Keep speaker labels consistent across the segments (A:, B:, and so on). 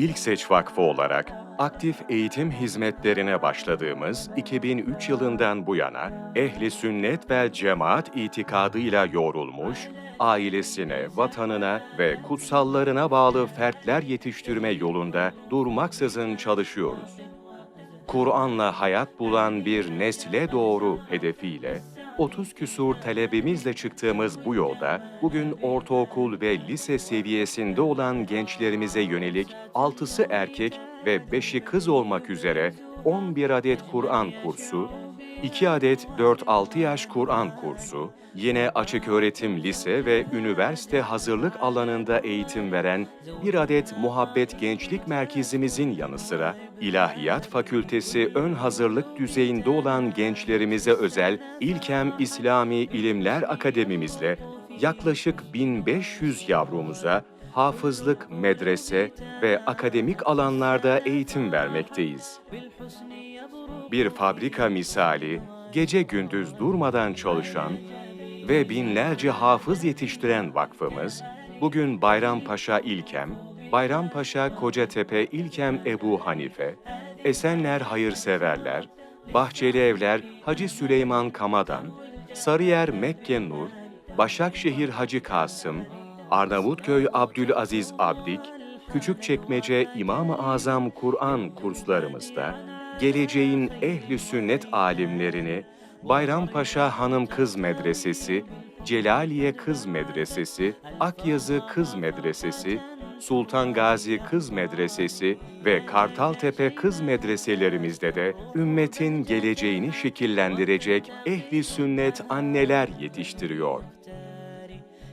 A: İlk Seç Vakfı olarak aktif eğitim hizmetlerine başladığımız 2003 yılından bu yana ehli sünnet ve cemaat itikadıyla yoğrulmuş, ailesine, vatanına ve kutsallarına bağlı fertler yetiştirme yolunda durmaksızın çalışıyoruz. Kur'an'la hayat bulan bir nesle doğru hedefiyle 30 küsur talebimizle çıktığımız bu yolda bugün ortaokul ve lise seviyesinde olan gençlerimize yönelik 6'sı erkek ve 5'i kız olmak üzere 11 adet Kur'an kursu, 2 adet 4-6 yaş Kur'an kursu, yine açık öğretim lise ve üniversite hazırlık alanında eğitim veren bir adet Muhabbet Gençlik Merkezimizin yanı sıra İlahiyat Fakültesi ön hazırlık düzeyinde olan gençlerimize özel İlkem İslami İlimler Akademimizle yaklaşık 1500 yavrumuza hafızlık, medrese ve akademik alanlarda eğitim vermekteyiz. Bir fabrika misali gece gündüz durmadan çalışan ve binlerce hafız yetiştiren vakfımız, bugün Bayrampaşa İlkem, Bayrampaşa Kocatepe İlkem Ebu Hanife, Esenler Hayırseverler, Bahçeli Evler Hacı Süleyman Kamadan, Sarıyer Mekke Nur, Başakşehir Hacı Kasım, Arnavutköy Abdülaziz Abdik, Küçükçekmece İmam-ı Azam Kur'an kurslarımızda geleceğin ehli sünnet alimlerini Bayrampaşa Hanım Kız Medresesi, Celaliye Kız Medresesi, Akyazı Kız Medresesi, Sultan Gazi Kız Medresesi ve Kartaltepe Kız Medreselerimizde de ümmetin geleceğini şekillendirecek ehli sünnet anneler yetiştiriyor.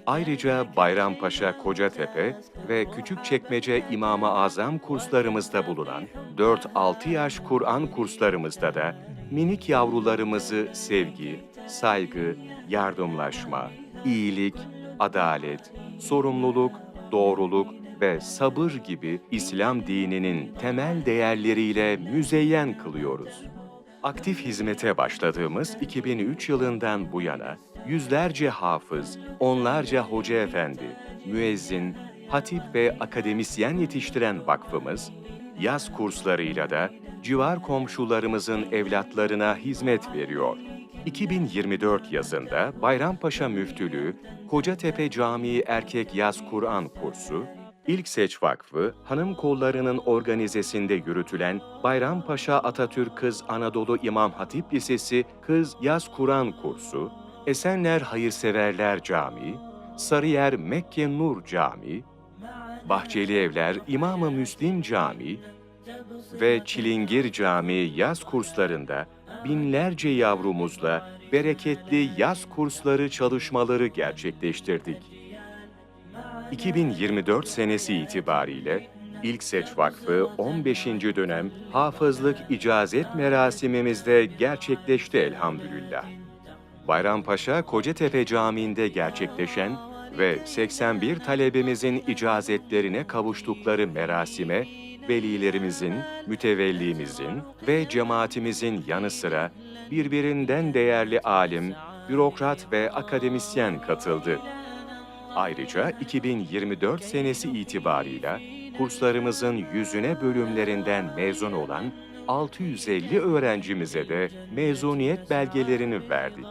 A: Ayrıca Bayrampaşa Kocatepe ve Küçükçekmece İmam-ı Azam kurslarımızda bulunan 4-6 yaş Kur'an kurslarımızda da minik yavrularımızı sevgi, saygı, yardımlaşma, iyilik, adalet, sorumluluk, doğruluk ve sabır gibi İslam dininin temel değerleriyle müzeyyen kılıyoruz. Aktif hizmete başladığımız 2003 yılından bu yana yüzlerce hafız, onlarca hoca efendi, müezzin, hatip ve akademisyen yetiştiren vakfımız, yaz kurslarıyla da civar komşularımızın evlatlarına hizmet veriyor. 2024 yazında Bayrampaşa Müftülüğü, Kocatepe Camii Erkek Yaz Kur'an kursu, İlk Seç Vakfı, hanım kollarının organizesinde yürütülen Bayrampaşa Atatürk Kız Anadolu İmam Hatip Lisesi Kız Yaz Kur'an kursu, Esenler Hayırseverler Camii, Sarıyer Mekke Nur Camii, Bahçeli Evler İmam-ı Müslim Camii ve Çilingir Camii yaz kurslarında binlerce yavrumuzla bereketli yaz kursları çalışmaları gerçekleştirdik. 2024 senesi itibariyle İlk Seç Vakfı 15. dönem hafızlık icazet merasimimizde gerçekleşti elhamdülillah. Bayrampaşa Kocatepe Camii'nde gerçekleşen ve 81 talebemizin icazetlerine kavuştukları merasime velilerimizin, mütevellimizin ve cemaatimizin yanı sıra birbirinden değerli alim, bürokrat ve akademisyen katıldı. Ayrıca 2024 senesi itibarıyla kurslarımızın yüzüne bölümlerinden mezun olan 650 öğrencimize de mezuniyet belgelerini verdik.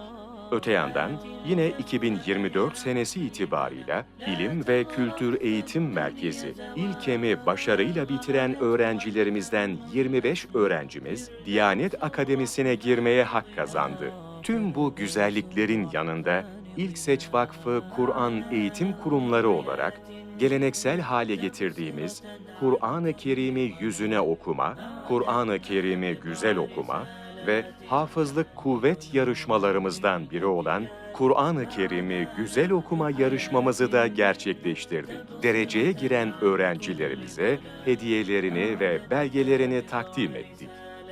A: Öte yandan yine 2024 senesi itibarıyla İlim ve Kültür Eğitim Merkezi İlkem'i başarıyla bitiren öğrencilerimizden 25 öğrencimiz Diyanet Akademisi'ne girmeye hak kazandı. Tüm bu güzelliklerin yanında İlk Seç Vakfı Kur'an Eğitim Kurumları olarak geleneksel hale getirdiğimiz Kur'an-ı Kerim'i yüzüne okuma, Kur'an-ı Kerim'i güzel okuma ve hafızlık kuvvet yarışmalarımızdan biri olan Kur'an-ı Kerim'i güzel okuma yarışmamızı da gerçekleştirdik. Dereceye giren öğrencilerimize hediyelerini ve belgelerini takdim ettik.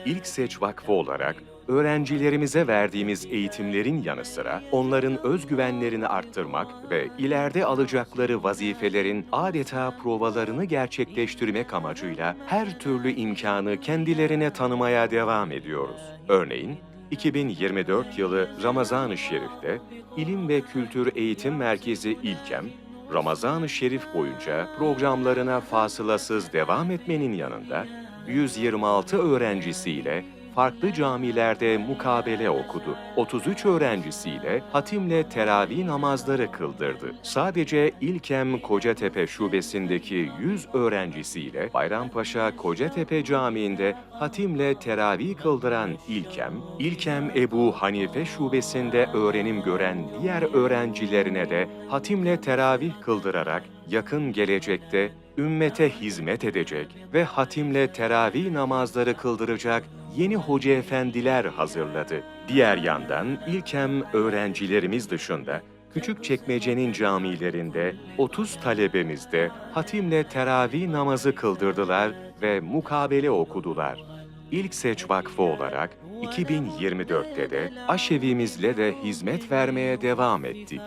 A: İlk Seç Vakfı olarak öğrencilerimize verdiğimiz eğitimlerin yanı sıra onların özgüvenlerini arttırmak ve ileride alacakları vazifelerin adeta provalarını gerçekleştirmek amacıyla her türlü imkanı kendilerine tanımaya devam ediyoruz. Örneğin 2024 yılı Ramazan-ı Şerif'te İlim ve Kültür Eğitim Merkezi İlkem, Ramazan-ı Şerif boyunca programlarına fasılasız devam etmenin yanında 126 öğrencisiyle farklı camilerde mukabele okudu. 33 öğrencisiyle hatimle teravih namazları kıldırdı. Sadece İlkem Kocatepe şubesindeki 100 öğrencisiyle Bayrampaşa Kocatepe Camii'nde hatimle teravih kıldıran İlkem, İlkem Ebu Hanife şubesinde öğrenim gören diğer öğrencilerine de hatimle teravih kıldırarak yakın gelecekte ümmete hizmet edecek ve hatimle teravih namazları kıldıracak yeni hoca efendiler hazırladı. Diğer yandan İlkem öğrencilerimiz dışında Küçükçekmece'nin camilerinde 30 talebemiz de hatimle teravih namazı kıldırdılar ve mukabele okudular. İlk Seç Vakfı olarak 2024'te de aşevimizle de hizmet vermeye devam ettik.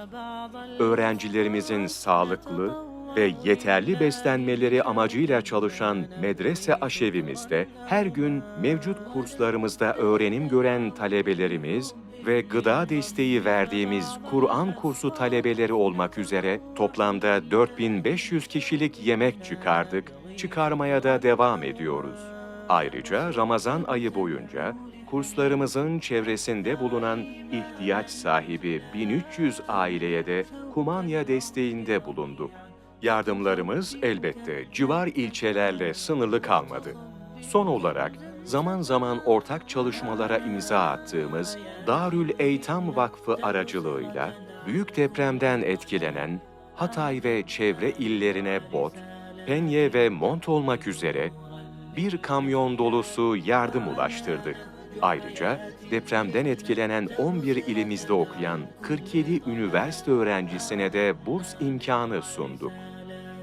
A: Öğrencilerimizin sağlıklı ve yeterli beslenmeleri amacıyla çalışan medrese aşevimizde her gün mevcut kurslarımızda öğrenim gören talebelerimiz ve gıda desteği verdiğimiz Kur'an kursu talebeleri olmak üzere toplamda 4500 kişilik yemek çıkardık, çıkarmaya da devam ediyoruz. Ayrıca Ramazan ayı boyunca kurslarımızın çevresinde bulunan ihtiyaç sahibi 1300 aileye de kumanya desteğinde bulunduk. Yardımlarımız elbette civar ilçelerle sınırlı kalmadı. Son olarak zaman zaman ortak çalışmalara imza attığımız Darül Eytam Vakfı aracılığıyla büyük depremden etkilenen Hatay ve çevre illerine bot, penye ve mont olmak üzere bir kamyon dolusu yardım ulaştırdık. Ayrıca depremden etkilenen 11 ilimizde okuyan 47 üniversite öğrencisine de burs imkanı sunduk.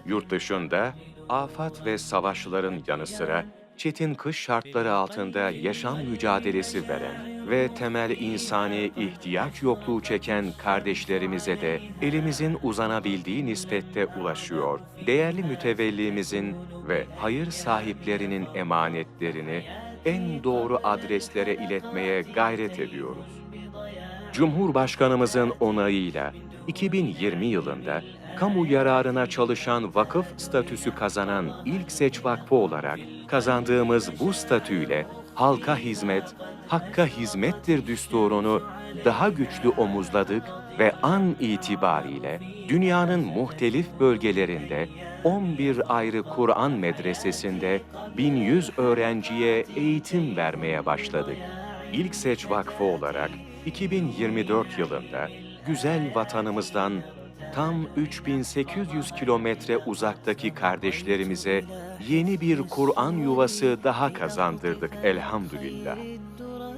A: Yurt dışında afat ve savaşların yanı sıra çetin kış şartları altında yaşam mücadelesi veren ve temel insani ihtiyaç yokluğu çeken kardeşlerimize de elimizin uzanabildiği nispette ulaşıyor. Değerli mütevellimizin ve hayır sahiplerinin emanetlerini en doğru adreslere iletmeye gayret ediyoruz. Cumhurbaşkanımızın onayıyla 2020 yılında kamu yararına çalışan vakıf statüsü kazanan ilk seç vakfı olarak kazandığımız bu statüyle halka hizmet, hakka hizmettir düsturunu daha güçlü omuzladık ve an itibariyle dünyanın muhtelif bölgelerinde 11 ayrı Kur'an medresesinde 1100 öğrenciye eğitim vermeye başladık. İlk Seç Vakfı olarak 2024 yılında güzel vatanımızdan tam 3800 kilometre uzaktaki kardeşlerimize yeni bir Kur'an yuvası daha kazandırdık elhamdülillah.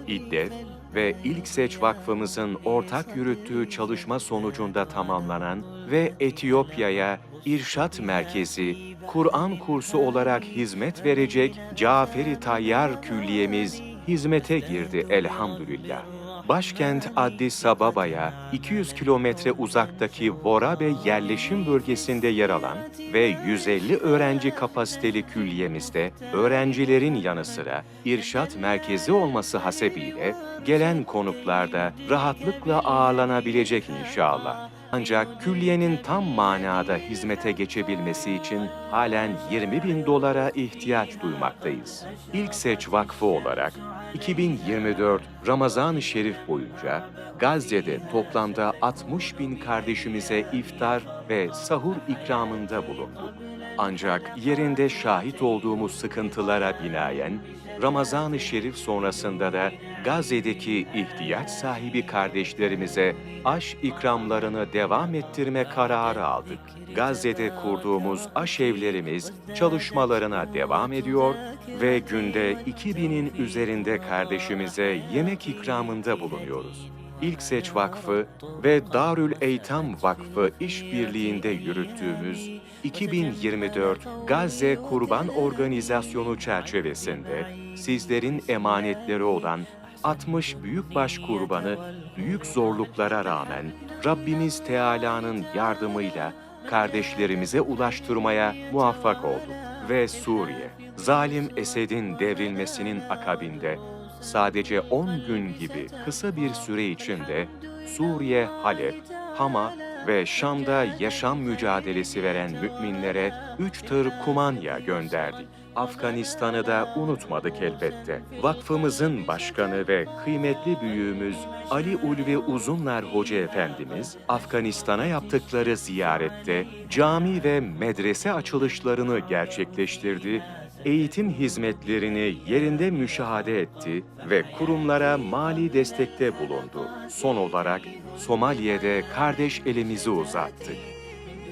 A: İddet ve İlk Seç Vakfımızın ortak yürüttüğü çalışma sonucunda tamamlanan ve Etiyopya'ya İrşat Merkezi, Kur'an kursu olarak hizmet verecek Caferi Tayyar Külliyemiz hizmete girdi elhamdülillah. Başkent Addis Ababa'ya 200 kilometre uzaktaki Vorabe yerleşim bölgesinde yer alan ve 150 öğrenci kapasiteli külliyemizde öğrencilerin yanı sıra irşat merkezi olması hasebiyle gelen konuklarda rahatlıkla ağırlanabilecek inşallah. Ancak külliyenin tam manada hizmete geçebilmesi için halen 20 bin dolara ihtiyaç duymaktayız. İlk Seç Vakfı olarak 2024 Ramazan-ı Şerif boyunca Gazze'de toplamda 60 bin kardeşimize iftar ve sahur ikramında bulunduk. Ancak yerinde şahit olduğumuz sıkıntılara binaen Ramazan-ı Şerif sonrasında da Gazze'deki ihtiyaç sahibi kardeşlerimize aş ikramlarını devam ettirme kararı aldık. Gazze'de kurduğumuz aş evlerimiz çalışmalarına devam ediyor ve günde 2000'in üzerinde kardeşimize yemek ikramında bulunuyoruz. İlk Seç Vakfı ve Darül Eytam Vakfı işbirliğinde yürüttüğümüz 2024 Gazze Kurban Organizasyonu çerçevesinde sizlerin emanetleri olan 60 büyükbaş kurbanı büyük zorluklara rağmen Rabbimiz Teala'nın yardımıyla kardeşlerimize ulaştırmaya muvaffak olduk. Ve Suriye, zalim Esed'in devrilmesinin akabinde sadece 10 gün gibi kısa bir süre içinde Suriye, Halep, Hama ve Şam'da yaşam mücadelesi veren müminlere üç tır kumanya gönderdik. Afganistan'ı da unutmadık elbette. Vakfımızın başkanı ve kıymetli büyüğümüz Ali Ulvi Uzunlar Hoca Efendimiz, Afganistan'a yaptıkları ziyarette cami ve medrese açılışlarını gerçekleştirdi eğitim hizmetlerini yerinde müşahede etti ve kurumlara mali destekte bulundu. Son olarak Somali'de kardeş elimizi uzattık.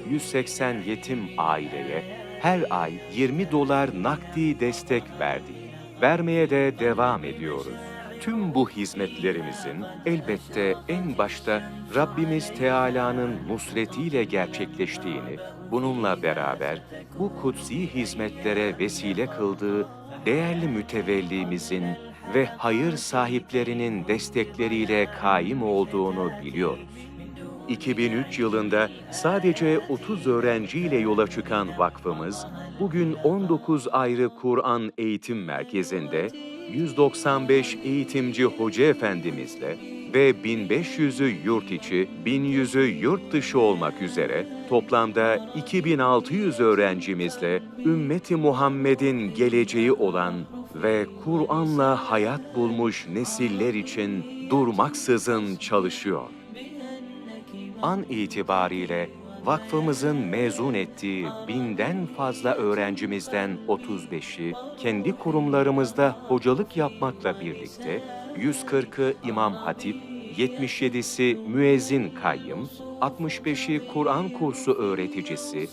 A: 180 yetim aileye her ay 20 dolar nakdi destek verdik. Vermeye de devam ediyoruz. Tüm bu hizmetlerimizin elbette en başta Rabbimiz Teala'nın nusretiyle gerçekleştiğini, bununla beraber bu kutsi hizmetlere vesile kıldığı değerli mütevellimizin ve hayır sahiplerinin destekleriyle kaim olduğunu biliyoruz. 2003 yılında sadece 30 öğrenciyle yola çıkan vakfımız, bugün 19 ayrı Kur'an eğitim merkezinde 195 eğitimci hoca efendimizle ve 1500'ü yurt içi, 1100'ü yurt dışı olmak üzere toplamda 2600 öğrencimizle ümmeti Muhammed'in geleceği olan ve Kur'an'la hayat bulmuş nesiller için durmaksızın çalışıyor. An itibariyle vakfımızın mezun ettiği binden fazla öğrencimizden 35'i kendi kurumlarımızda hocalık yapmakla birlikte 140'ı İmam Hatip, 77'si müezzin kayyım, 65'i Kur'an kursu öğreticisi,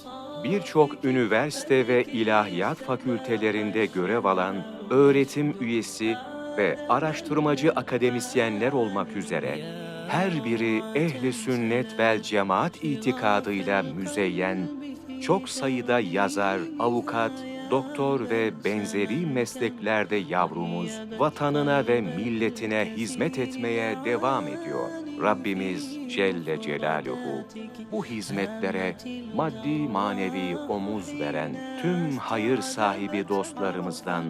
A: birçok üniversite ve ilahiyat fakültelerinde görev alan öğretim üyesi ve araştırmacı akademisyenler olmak üzere her biri ehli sünnet vel cemaat itikadıyla müzeyyen, çok sayıda yazar, avukat, doktor ve benzeri mesleklerde yavrumuz vatanına ve milletine hizmet etmeye devam ediyor. Rabbimiz Celle Celaluhu bu hizmetlere maddi manevi omuz veren tüm hayır sahibi dostlarımızdan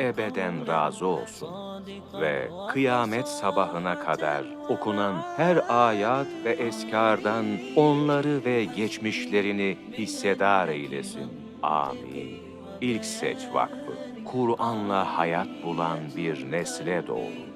A: ebeden razı olsun ve kıyamet sabahına kadar okunan her ayat ve eskardan onları ve geçmişlerini hissedar eylesin. Amin. İlk Seç Vakfı, Kur'an'la hayat bulan bir nesle doğru.